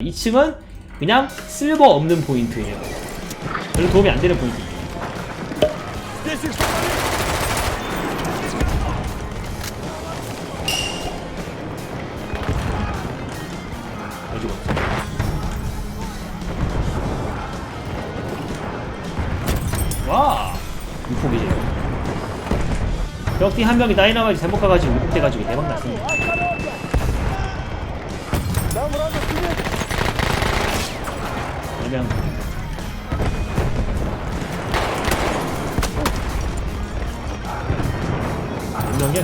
2층은 그냥 쓸모 없는 포인트예요. 별로 도움이 안 되는 포인트. 가지고. 와, 유폭이에요. 벽뒤 한 명이 다이나마이트 잘못 가가지고 유폭돼가지고 대박 났습니다. 그냥. 운명이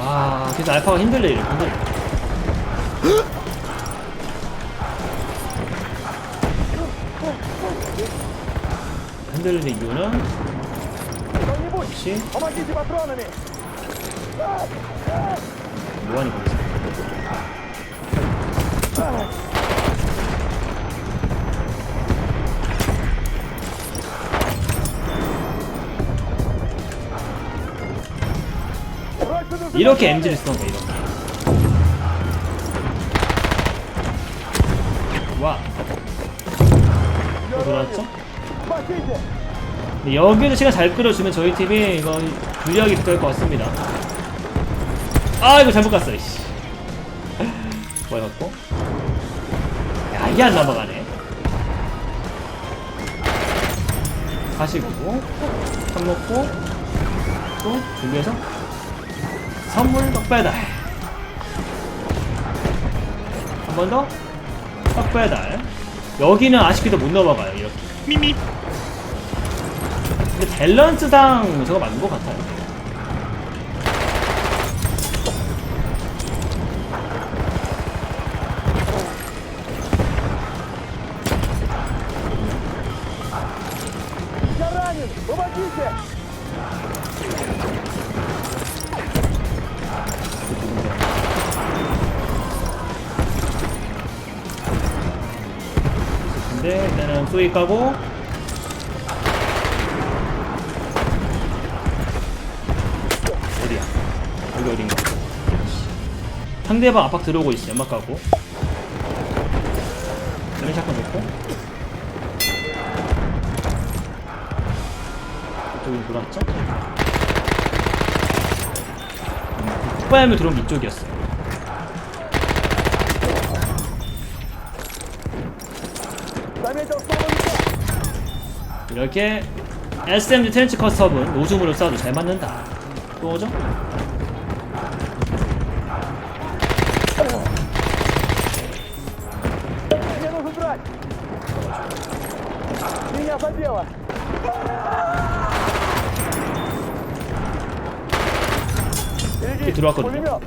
아 그래서 아, 알파가 힘들래 이래 힘들래 흔들리는 이유는? 역시? 뭐하니 거기서 이렇게 MG를 쓰던 거 이렇게. 와. 뭐 어, 돌아왔죠? 여기도 시간 잘 끌어주면 저희 팀이 이거 불리하게 될것 같습니다. 아 이거 잘못 갔어 이씨. 뭐해갖고 야 이게 안 넘어가네. 가시고 밥 먹고 또 준비해서 선물 떡배달. 한 번 더? 떡배달. 여기는 아쉽게도 못 넘어가요 이렇게. 미미. 근데 밸런스상 저거 맞는 것 같아요. 근데 일단은 소위 까고 어디야? 여기 어딘가? 상대방 압박 들어오고 있어. 연막 까고. 저는 샷건 놓고. 이쪽으로 돌았죠? 음, 폭발물 들어온 게 이쪽이었어요. 이렇게 SMG 트렌치 커스텀은 노즘으로 쏴도 잘 맞는다. 또 오죠? 그 이렇게 들어왔거든요.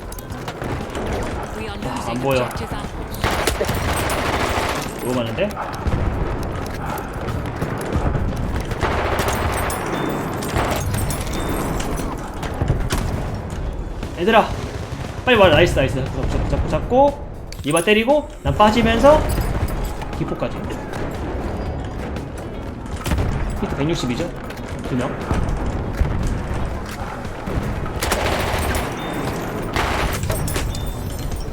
아, 안 보여. 너무 많은데? 얘들아 빨리 와 나이스 나이스. 잡고 잡고 잡고 잡고 이바 때리고 난 빠지면서 기포까지. 히트 160이죠? 두명.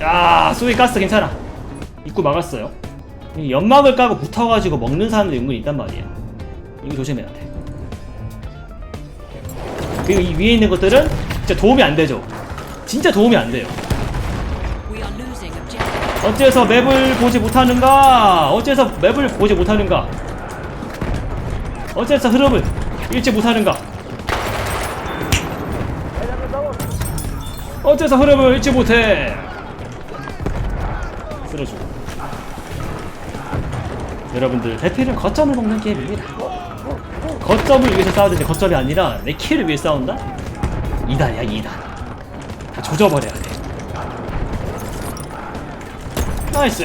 야 소위 가스 괜찮아. 입구 막았어요. 이 연막을 까고 붙어가지고 먹는 사람도 은근히 있단 말이야. 이거 조심해야 돼. 그리고 이 위에 있는 것들은 진짜 도움이 안 되죠 진짜 도움이 안 돼요. 어째서 맵을 보지 못하는가? 어째서 맵을 보지 못하는가? 어째서 흐름을 잃지 못하는가? 어째서 흐름을 잃지 못해? 쓰러지고 여러분들 대피는 거점을 먹는 게임입니다 거점을 위해서 싸우는데 거점이 아니라 내 키를 위해 싸운다? 이단이야 이단 조져버려야 돼 나이스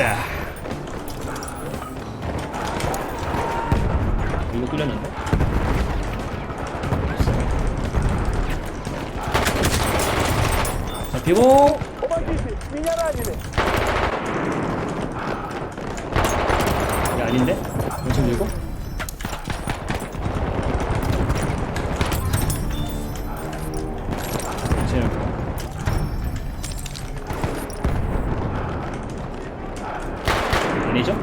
이거 뚫렸는데? 자, 비고. 야 아닌데? 엄청 밀고 아니죠?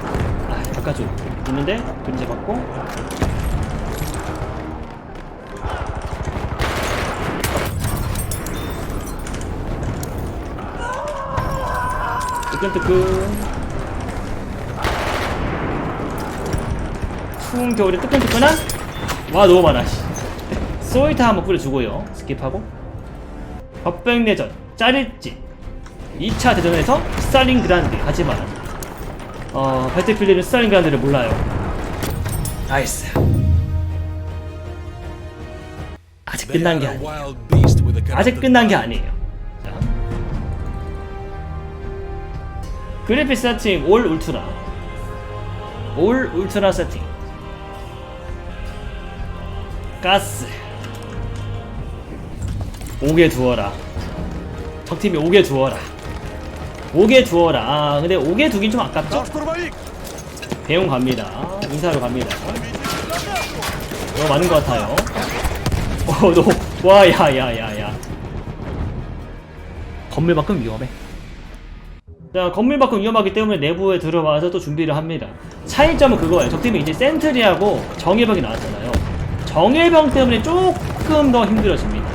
아 바깥쪽 있는데 그림자 받고. 뜨끈뜨끈 추운 겨울에 뜨끈뜨끈한? 와 너무 많아 씨. 소이타 한번 뿌려주고요. 스킵하고. 법백내전 짜릿지 2차 대전에서 스탈린그라드 하지만 어 배틀필드는 스탈린그라드를 몰라요. 나이스 아직 끝난 게 아니에요. 아직 끝난 게 아니에요. 자. 그래픽 세팅 올 울트라. 올 울트라 세팅. 가스. 오게 두어라. 적팀이 오게 두어라 오게 두어라. 아 근데 오게 두긴 좀 아깝죠? 배용 갑니다. 인사로 갑니다. 너무 많은 것 같아요. 어너와 야야야야. 건물만큼 위험해. 자 건물만큼 위험하기 때문에 내부에 들어와서 또 준비를 합니다. 차이점은 그거예요. 적팀이 이제 센트리하고 정예병이 나왔잖아요. 정예병 때문에 조금 더 힘들어집니다.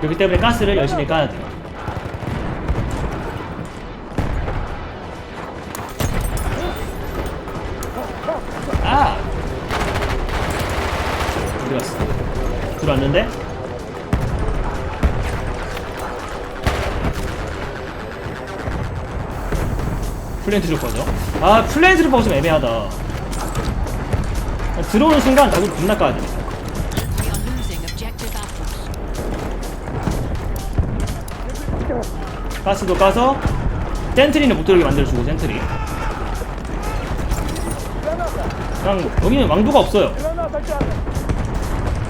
그렇기 때문에 가스를 열심히 까야 돼요 들어왔어. 들어왔는데? 플랜트 조커죠. 아, 플랜트 조커가 좀 애매하다. 어, 들어오는 순간 자꾸 겁나 까야 돼. 가스도 까서 센트리는 못 들어오게 만들어주고 센트리 여기는 왕도가 없어요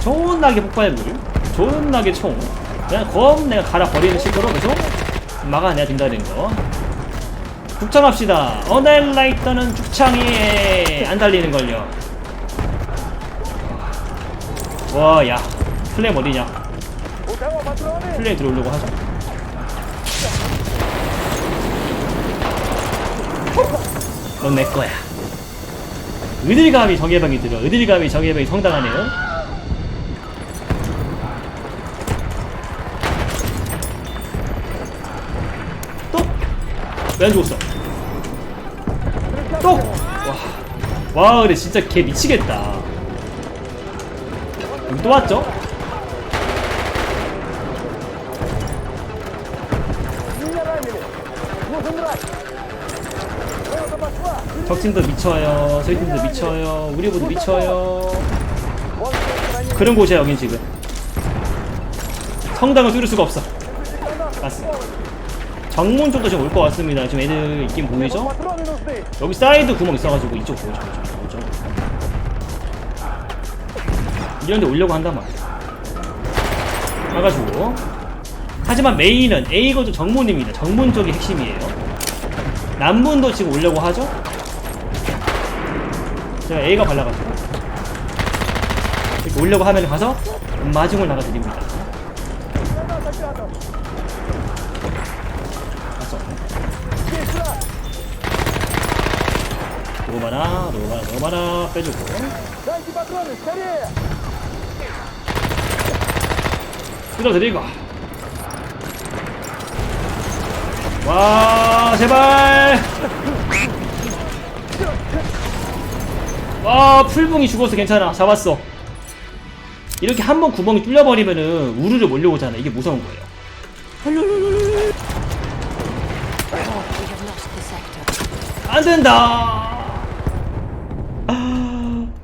존나게 폭발물 존나게 총. 그냥 검 내가 갈아 버리는 식으로 계속 막아내야 된다는 거. 북창합시다. 어날라이터는 죽창이 안 달리는걸요. 와야 플레임 어디냐? 플레이 들어오려고 하죠 넌 내거야. 의들감이 정예방이 들어. 의들감이 정예방이 성당하네요. 빼앗 죽었어. 똑! 와. 와, 근데 진짜 개 미치겠다. 그럼 또 왔죠? 적진도 미쳐요. 저희팀도 미쳐요. 우리 모두 미쳐요. 그런 곳이야, 여긴 지금. 성당을 뚫을 수가 없어. 맞습니다. 방문 쪽도 지금 올 것 같습니다. 지금 애들 있긴 보이죠? 여기 사이드 구멍 있어가지고 이쪽 보이죠? 이쪽 보이죠? 이런데 올려고 한단 말이야. 가가지고. 하지만 메인은 A거도 정문입니다. 정문 쪽이 핵심이에요. 남문도 지금 올려고 하죠? 제가 A가 발라가지고. 이렇게 올려고 하면 가서 마중을 나가드립니다. 점 하나 빼주고. 끌어들이고. 와 제발. 와 풀붕이 죽어서 괜찮아. 잡았어. 이렇게 한 번 구멍이 뚫려버리면은 우르르 몰려오잖아. 이게 무서운 거예요. 안 된다.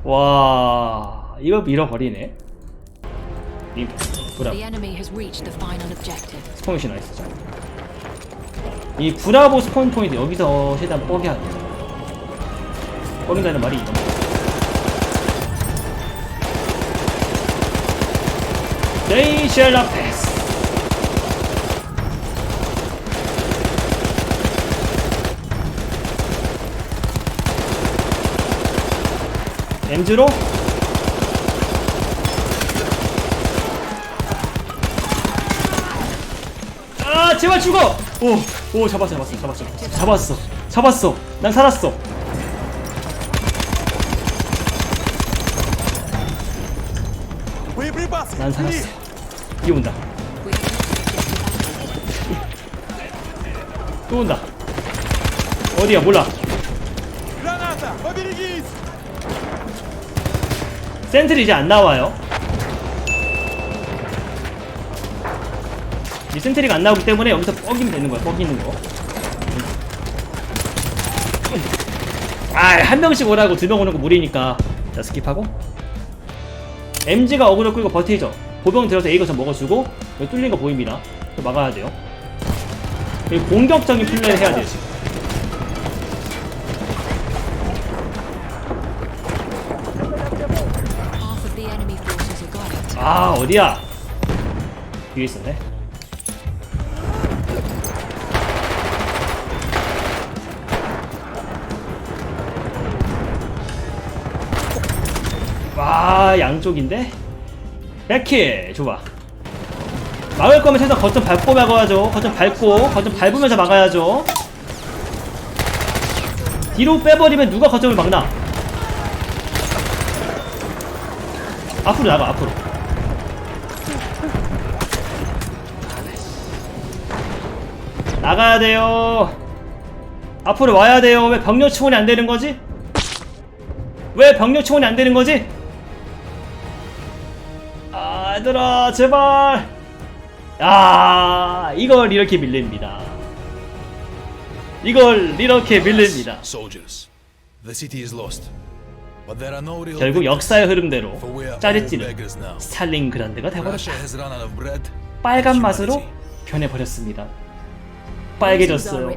와 이거 밀어버리네 브라. 스폰 시 나이스죠. 이 브라보 스폰 포인트 여기서 최대한 뻐겨야 돼. 뻐긴다는 말이 이건. 데이셜라 패스. 엠즈로. 아 제발 죽어! 오오 잡았어 잡았어 잡았어. 잡았어 잡았어. 난 살았어. 난 살았어. 뛰어온다. 또 온다. 어디야? 몰라. 센트리 이제 안 나와요 이 센트리가 안 나오기 때문에 여기서 뻐기면 되는 거야 뻐기는 거 아, 한 명씩 오라고 두 명 오는 거 무리니까. 자, 스킵하고. MG가 어그로 끌고 버티죠. 보병 들어서 A 거점 먹어주고, 뚫린 거 보입니다. 또 막아야 돼요. 공격적인 플레이를 해야 돼요, 지금. 아, 어디야? 뒤에 있었네. 와, 양쪽인데? 백킬! 좋아. 막을 거면 최소한 거점 밟고 막아야죠. 거점 밟고, 거점 밟으면서 막아야죠. 뒤로 빼버리면 누가 거점을 막나? 앞으로 나가, 앞으로. 나가야 돼요. 앞으로 와야 돼요. 왜 병력 충원이 안 되는 거지? 왜 병력 충원이 안 되는 거지? 아, 얘들아, 제발. 아, 이걸 이렇게 밀립니다. 이걸 이렇게 밀립니다. 결국 역사의 흐름대로 짜릿지는 Russia 되버렸다. 빨간 맛으로. 변해버렸습니다. 빨개졌어요.